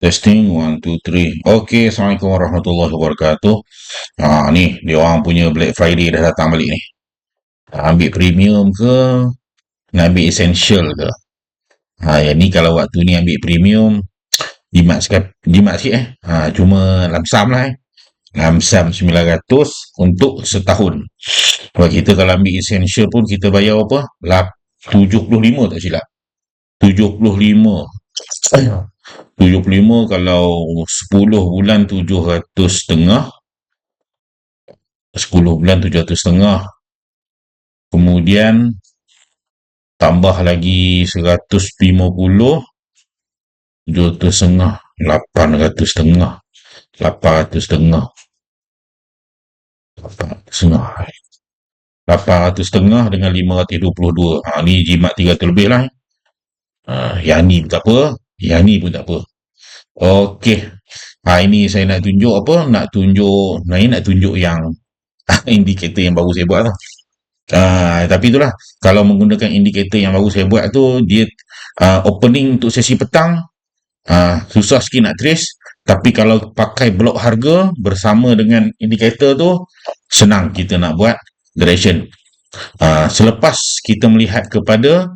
Testing, one, two, three. Okey, Assalamualaikum warahmatullahi wabarakatuh. Ha, ni, dia orang punya Black Friday dah datang balik ni. Ha, ambil premium ke, nak ambil essential ke? Ha, yang ni kalau waktu ni ambil premium, jimat sikit, jimat sikit eh. Ha, cuma lamsam lah eh. Lamsam 900 untuk setahun. Kalau kita kalau ambil essential pun kita bayar apa? Lap, 75 tak silap. 75. 75 kalau 10 bulan 700 setengah. 10 bulan 700 setengah. Kemudian tambah lagi 150 700 setengah 800 setengah. 800 setengah. 800 setengah. 800 setengah dengan 522 ha, ni jimat 300 lebih lah. Ha, yang ni tak apa yang ni pun tak apa Okey. Ha, ini saya nak tunjuk apa? Nak tunjuk, ini nak tunjuk yang indikator yang baru saya buat tu. Ha, tapi itulah, kalau menggunakan indikator yang baru saya buat tu, dia uh, opening untuk sesi petang, uh, susah sikit nak trace. Tapi kalau pakai blok harga bersama dengan indikator tu, senang kita nak buat direction. Uh, selepas kita melihat kepada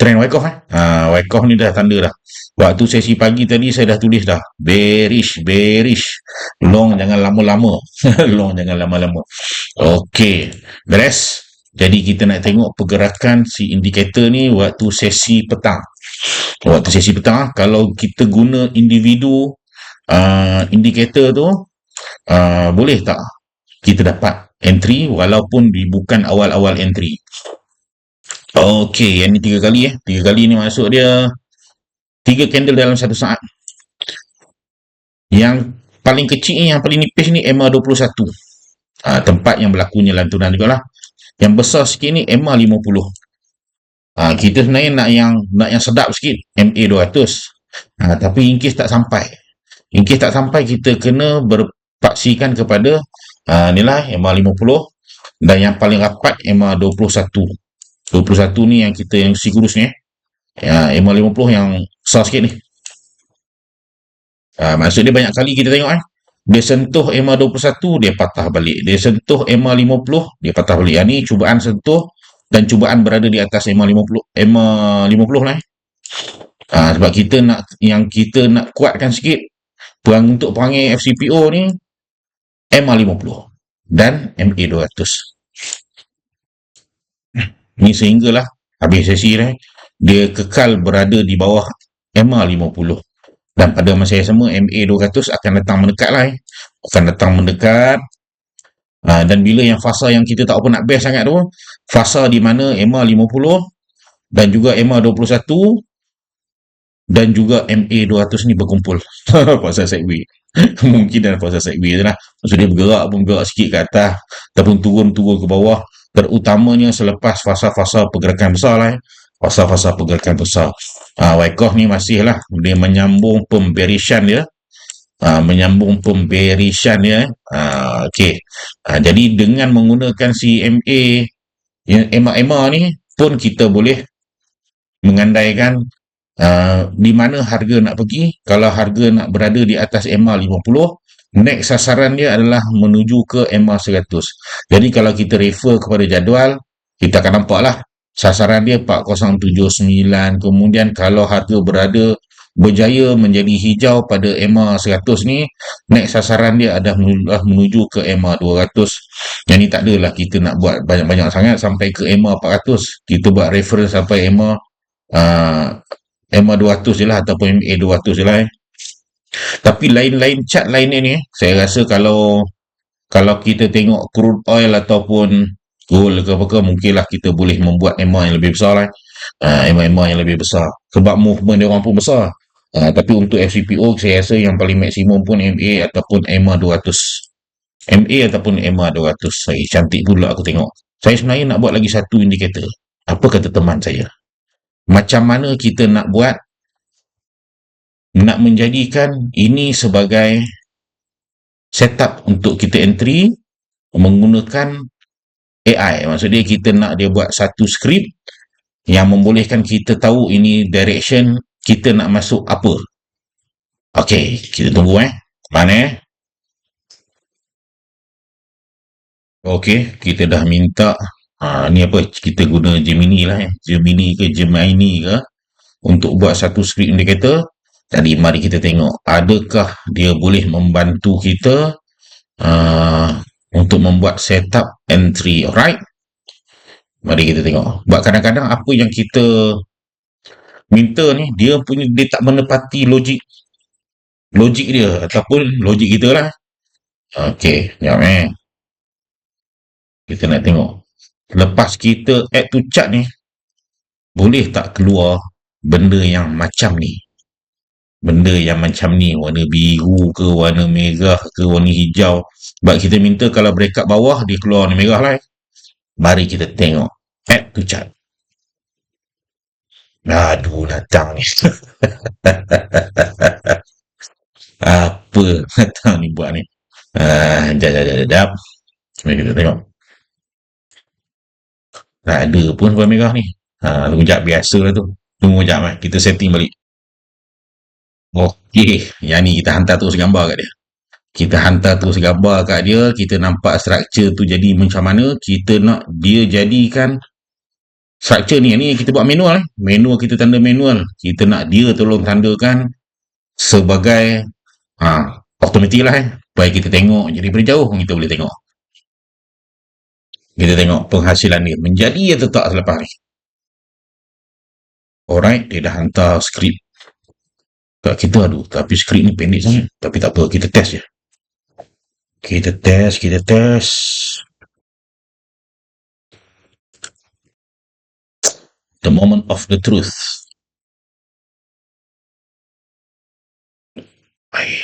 trend Wyckoff eh. Ha, Wyckoff ni dah tanda dah. Waktu sesi pagi tadi saya dah tulis dah. Bearish, bearish. Long jangan lama-lama. Long jangan lama-lama. Okey. Beres. Jadi kita nak tengok pergerakan si indikator ni waktu sesi petang. Waktu sesi petang, kalau kita guna individu uh, indikator tu, uh, boleh tak kita dapat entry walaupun bukan awal-awal entry. Okey, yang ni tiga kali eh. Tiga kali ni masuk dia tiga candle dalam satu saat. Yang paling kecil ni, yang paling nipis ni MA21. Ha, tempat yang berlakunya lantunan juga lah. Yang besar sikit ni MA50. Ha, kita sebenarnya nak yang nak yang sedap sikit MA200. Ha, tapi in case tak sampai. In case tak sampai, kita kena berpaksikan kepada ha, nilai MA50 dan yang paling rapat MA21. 21 ni yang kita yang si kurus ni eh. Ya, MA50 yang besar sikit ni. Ha, maksud dia banyak kali kita tengok eh. Dia sentuh MA21, dia patah balik. Dia sentuh MA50, dia patah balik. Yang ni cubaan sentuh dan cubaan berada di atas MA50, MA50 lah eh. Ha, sebab kita nak, yang kita nak kuatkan sikit, perang untuk perangai FCPO ni, MA50 dan MA200. Ni sehinggalah habis sesi ni, dia kekal berada di bawah MA50. Dan pada masa yang sama, MA200 akan datang mendekat lah. Eh. Akan datang mendekat. Ha, dan bila yang fasa yang kita tak apa nak best sangat tu, fasa di mana MA50 dan juga MA21 dan juga MA200 ni berkumpul. Pasal segway. Mungkin dalam pasal segway tu lah. Maksud dia bergerak pun bergerak sikit ke atas ataupun turun-turun ke bawah terutamanya selepas fasa-fasa pergerakan besar lah, eh. fasa-fasa pergerakan besar. Uh, Wyckoff ni masih lah, dia menyambung pemberishan dia, uh, menyambung pemberishan dia. Uh, okay. Uh, jadi dengan menggunakan si MA, MA-MA ni pun kita boleh mengandaikan uh, di mana harga nak pergi. Kalau harga nak berada di atas MA 50, next sasaran dia adalah menuju ke MA100. Jadi kalau kita refer kepada jadual, kita akan nampak lah sasaran dia 4079. Kemudian kalau harga berada berjaya menjadi hijau pada MA100 ni, next sasaran dia adalah menuju ke MA200. Yang ni tak adalah kita nak buat banyak-banyak sangat sampai ke MA400. Kita buat reference sampai MA uh, MA200 je lah ataupun MA200 je lah eh. Tapi lain-lain cat lain ni, saya rasa kalau kalau kita tengok crude oil ataupun gold ke apa ke, mungkinlah kita boleh membuat EMA yang lebih besar lah. Uh, EMA-EMA yang lebih besar. Sebab movement dia orang pun besar. Uh, tapi untuk FCPO, saya rasa yang paling maksimum pun MA ataupun EMA 200. MA ataupun EMA 200. Saya cantik pula aku tengok. Saya sebenarnya nak buat lagi satu indikator. Apa kata teman saya? Macam mana kita nak buat nak menjadikan ini sebagai setup untuk kita entry menggunakan AI. Maksudnya kita nak dia buat satu skrip yang membolehkan kita tahu ini direction kita nak masuk apa. Okey, kita tunggu eh. Mana eh? Okey, kita dah minta ha, ni apa? Kita guna Gemini lah eh. Gemini ke Gemini ke untuk buat satu script indicator. Jadi mari kita tengok adakah dia boleh membantu kita uh, untuk membuat setup entry. Alright? Mari kita tengok. Sebab kadang-kadang apa yang kita minta ni dia punya dia tak menepati logik logik dia ataupun logik kita lah. Okey, jap eh. Kita nak tengok. Lepas kita add to chart ni, boleh tak keluar benda yang macam ni? Benda yang macam ni, warna biru ke, warna merah ke, warna hijau. Sebab kita minta kalau breakup bawah, dia keluar warna merah lah. Eh. Mari kita tengok. Add to chart. Aduh, datang ni. Apa datang ni buat ni? Uh, jap, jap, jap, jap. Mari kita tengok. Tak ada pun warna merah ni. Ha, biasa lah tu. Tunggu jap, eh. kita setting balik. Okey, yang ni kita hantar terus gambar kat dia. Kita hantar terus gambar kat dia, kita nampak struktur tu jadi macam mana, kita nak dia jadikan structure ni. Ni kita buat manual eh. manual kita tanda manual. Kita nak dia tolong tandakan sebagai ha, automatik lah eh. Supaya kita tengok. Jadi dari jauh kita boleh tengok. Kita tengok penghasilan dia menjadi atau tak selepas ni. Alright dia dah hantar skrip kat kita aduh tapi skrip ni pendek sangat tapi tak apa kita test je kita test kita test the moment of the truth.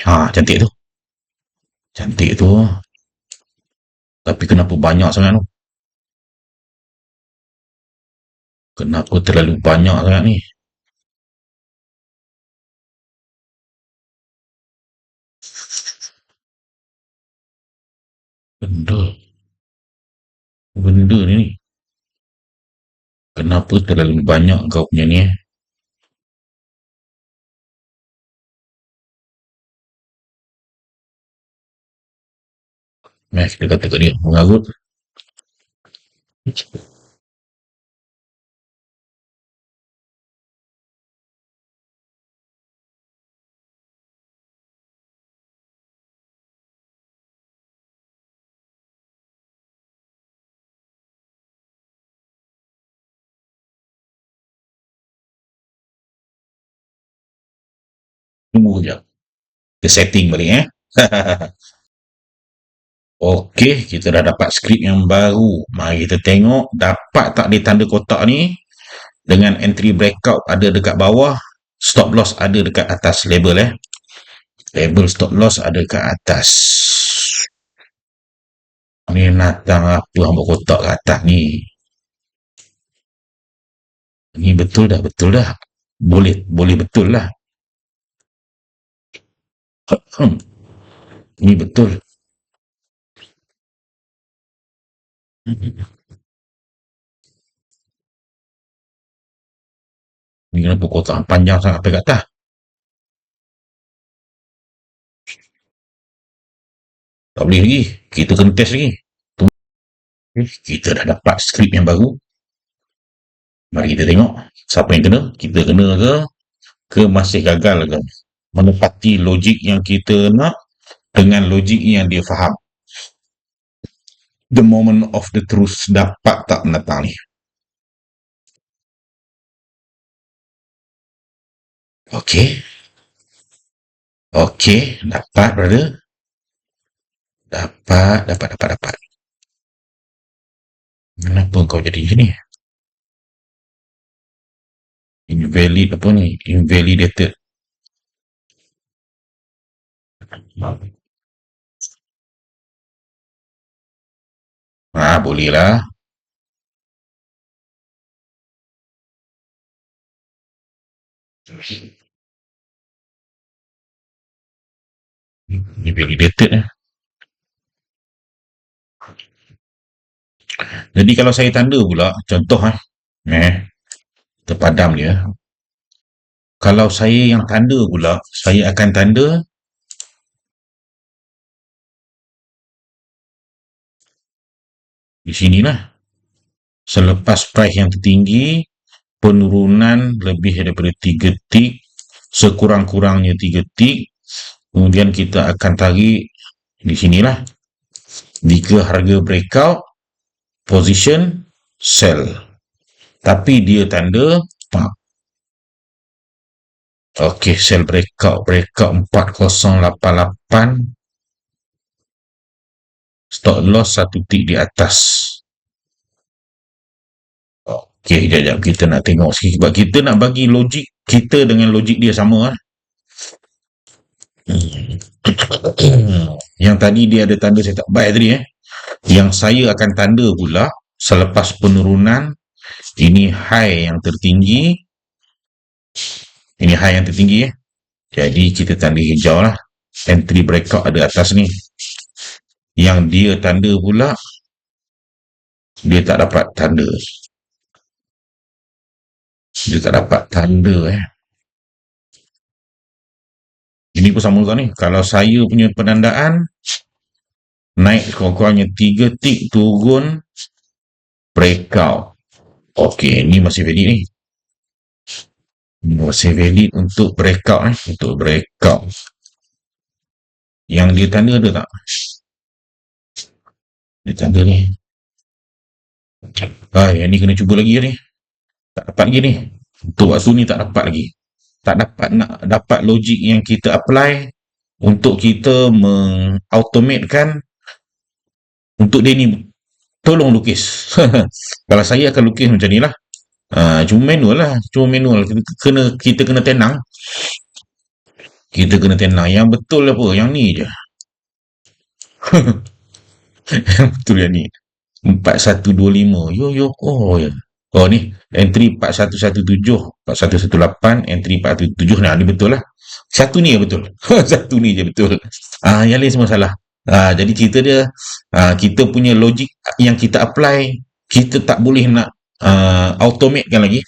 Ha, cantik tu. Cantik tu. Tapi kenapa banyak sangat tu? Kenapa terlalu banyak sangat ni? Benda. Benda ni. Kenapa terlalu banyak kau punya ni eh? Mari kita kata kat dia, mengarut. Tunggu sekejap. Kita setting balik eh. Okey, kita dah dapat skrip yang baru. Mari kita tengok dapat tak dia tanda kotak ni dengan entry breakout ada dekat bawah, stop loss ada dekat atas label eh. Label stop loss ada dekat atas. Ni natang apa hamba kotak kat atas ni. Ni betul dah, betul dah. Boleh, boleh betul lah. Hmm. Ini betul. Ini kenapa kotak panjang sangat sampai kat? Tak boleh lagi. Kita kena test lagi. Kita dah dapat skrip yang baru. Mari kita tengok. Siapa yang kena? Kita kena ke? Ke masih gagal ke? Menepati logik yang kita nak dengan logik yang dia faham. The moment of the truth dapat tak mendatang ni? Okey. Okey, dapat brother. Dapat, dapat, dapat, dapat. Kenapa kau jadi macam ni? Invalid apa ni? Invalidated. Ah, boleh lah. Ini validated eh. Jadi kalau saya tanda pula, contoh eh, eh terpadam dia. Kalau saya yang tanda pula, saya akan tanda di sinilah. Selepas price yang tertinggi, penurunan lebih daripada 3 tik, sekurang-kurangnya 3 tik, kemudian kita akan tarik di sinilah. Jika harga breakout, position, sell. Tapi dia tanda, ha. Okey, sell breakout, breakout 4088, stop loss satu tik di atas. Okey, jap jap kita nak tengok sikit sebab kita nak bagi logik kita dengan logik dia sama ah. Yang tadi dia ada tanda saya tak baik tadi eh. Yang saya akan tanda pula selepas penurunan ini high yang tertinggi. Ini high yang tertinggi eh. Jadi kita tanda hijau lah. Entry breakout ada atas ni yang dia tanda pula dia tak dapat tanda. Dia tak dapat tanda eh. Ini pun sama juga ni. Kalau saya punya penandaan naik kurang-kurangnya 3 tik turun breakout. Ok ni masih valid ni. Masih valid untuk breakout eh. Untuk breakout. Yang dia tanda ada tak dia tanda ni. Ah, yang ni kena cuba lagi ni. Tak dapat lagi ni. Untuk waktu ni tak dapat lagi. Tak dapat nak dapat logik yang kita apply untuk kita mengautomatekan untuk dia ni. Tolong lukis. Kalau saya akan lukis macam ni lah. Uh, cuma manual lah. Cuma manual. Kita kena, kita kena tenang. Kita kena tenang. Yang betul apa? Yang ni je betul yang ni. 4125 yo yo oh ya. Oh ni. Entry 4117 4118 entry 417 nah ni betul lah. Satu ni ya betul. Satu ni je betul. Ah yang lain semua salah. Ah jadi cerita dia ah, kita punya logik yang kita apply kita tak boleh nak uh, automate kan lagi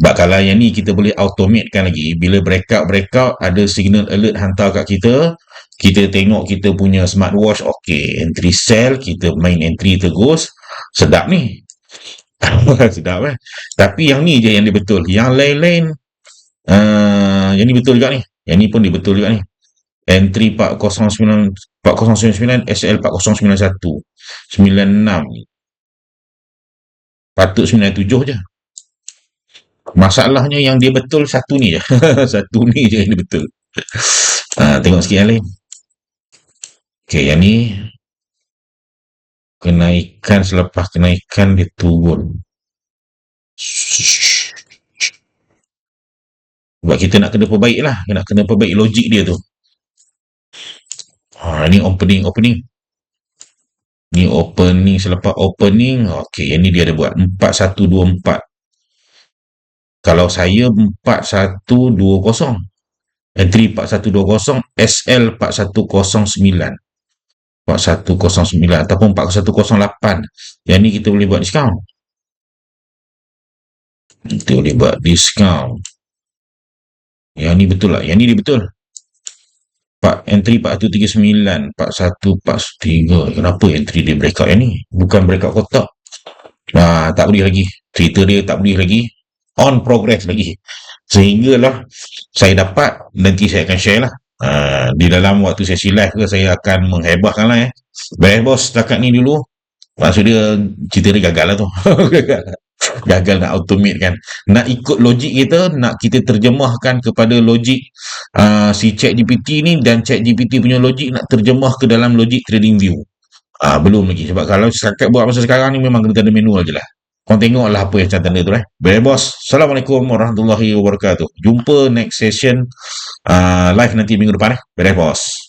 sebab kalau yang ni kita boleh automate kan lagi bila breakout breakout ada signal alert hantar kat kita kita tengok kita punya smartwatch okey entry sell kita main entry terus sedap ni. Sedap eh? Tapi yang ni je yang dia betul. Yang lain-lain uh, yang ni betul juga ni. Yang ni pun dia betul juga ni. Entry 409 4099 SL 4091 96 patut 97 je masalahnya yang dia betul satu ni je satu ni je yang dia betul uh, tengok sikit yang lain Okey, yang ni kenaikan selepas kenaikan dia turun. Sebab kita nak kena perbaik lah. Nak kena perbaik logik dia tu. Ha, ni opening, opening. Ni opening selepas opening. Okey, yang ni dia ada buat. 4124. Kalau saya 4120. Entry 4120. SL 4109. 4109 ataupun 4108 yang ni kita boleh buat diskaun. Kita boleh buat diskaun. Yang ni betul lah. Yang ni dia betul. Pak entry 4139 4143 kenapa entry dia breakout yang ni? Bukan breakout kotak. Nah, tak boleh lagi. Cerita dia tak boleh lagi on progress lagi sehinggalah saya dapat nanti saya akan share lah Uh, di dalam waktu sesi live ke saya akan menghebahkan lah eh. Baik bos, setakat ni dulu. Maksud dia, cerita dia gagal lah tu. gagal. nak automate kan. Nak ikut logik kita, nak kita terjemahkan kepada logik uh, si chat GPT ni dan chat GPT punya logik nak terjemah ke dalam logik trading view. Uh, belum lagi. Sebab kalau setakat buat masa sekarang ni memang kena tanda manual je lah. Kau tengoklah apa yang tanda tu eh. Baik bos. Assalamualaikum warahmatullahi wabarakatuh. Jumpa next session uh, live nanti minggu depan eh. Baik bos.